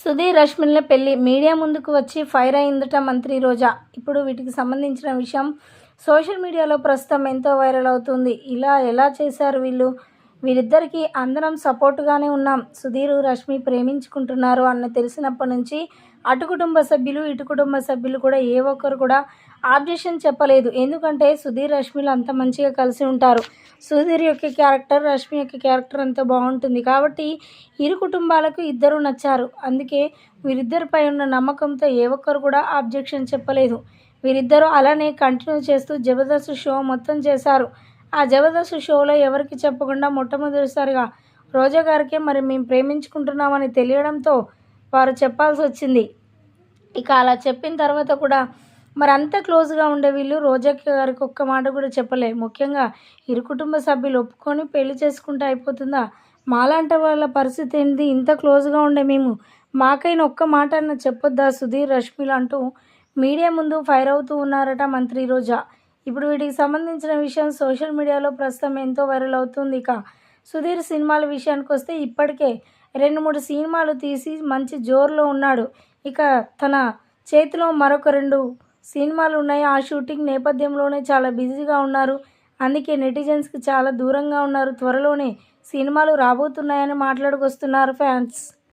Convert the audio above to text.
సుధీర్ రష్మిన్ల పెళ్ళి మీడియా ముందుకు వచ్చి ఫైర్ అయిందట మంత్రి రోజా. ఇప్పుడు వీటికి సంబంధించిన విషయం సోషల్ మీడియాలో ప్రస్తుతం ఎంతో వైరల్ అవుతుంది. ఇలా ఎలా చేశారు వీళ్ళు? వీరిద్దరికీ అందరం సపోర్టుగానే ఉన్నాం. సుధీర్ రష్మి ప్రేమించుకుంటున్నారు అన్న తెలిసినప్పటి నుంచి అటు కుటుంబ సభ్యులు ఇటు కుటుంబ సభ్యులు కూడా ఏ ఒక్కరు కూడా ఆబ్జెక్షన్ చెప్పలేదు. ఎందుకంటే సుధీర్ రష్మిలు అంత మంచిగా కలిసి ఉంటారు. సుధీర్ యొక్క క్యారెక్టర్ రష్మి యొక్క క్యారెక్టర్ అంత బాగుంటుంది. కాబట్టి ఇరు కుటుంబాలకు ఇద్దరు నచ్చారు. అందుకే వీరిద్దరిపై ఉన్న నమ్మకంతో ఏ ఒక్కరు కూడా ఆబ్జెక్షన్ చెప్పలేదు. వీరిద్దరూ అలానే కంటిన్యూ చేస్తూ జబర్దస్త్ షో మొత్తం చేశారు. ఆ జబర్దస్త్ షోలో ఎవరికి చెప్పకుండా మొట్టమొదటిసారిగా రోజా గారికే మరి మేము ప్రేమించుకుంటున్నామని తెలియడంతో వారు చెప్పాల్సి వచ్చింది. ఇక అలా చెప్పిన తర్వాత కూడా మరి అంత క్లోజ్గా ఉండే వీళ్ళు రోజా గారికి ఒక్క మాట కూడా చెప్పలే. ముఖ్యంగా ఇరు కుటుంబ సభ్యులు ఒప్పుకొని పెళ్ళి చేసుకుంటే అయిపోతుందా? మాలాంటి వాళ్ళ పరిస్థితి ఏంటి ఇంత క్లోజ్గా ఉండే మేము మాకైనా ఒక్క మాట అన్న చెప్పొద్దా సుధీర్ రష్మిలు అంటూ మీడియా ముందు ఫైర్ అవుతూ ఉన్నారట మంత్రి రోజా. ఇప్పుడు వీటికి సంబంధించిన విషయం సోషల్ మీడియాలో ప్రస్తుతం ఎంతో వైరల్ అవుతుంది ఇక. సుధీర్ సినిమాల విషయానికి వస్తే ఇప్పటికే రెండు మూడు సినిమాలు తీసి మంచి జోరులో ఉన్నాడు. ఇక తన చేతిలో మరొక రెండు సినిమాలు ఉన్నాయి. ఆ షూటింగ్ నేపథ్యంలోనే చాలా బిజీగా ఉన్నారు. అందుకే నెటిజన్స్కి చాలా దూరంగా ఉన్నారు. త్వరలోనే సినిమాలు రాబోతున్నాయని మాట్లాడుకొస్తున్నారు ఫ్యాన్స్.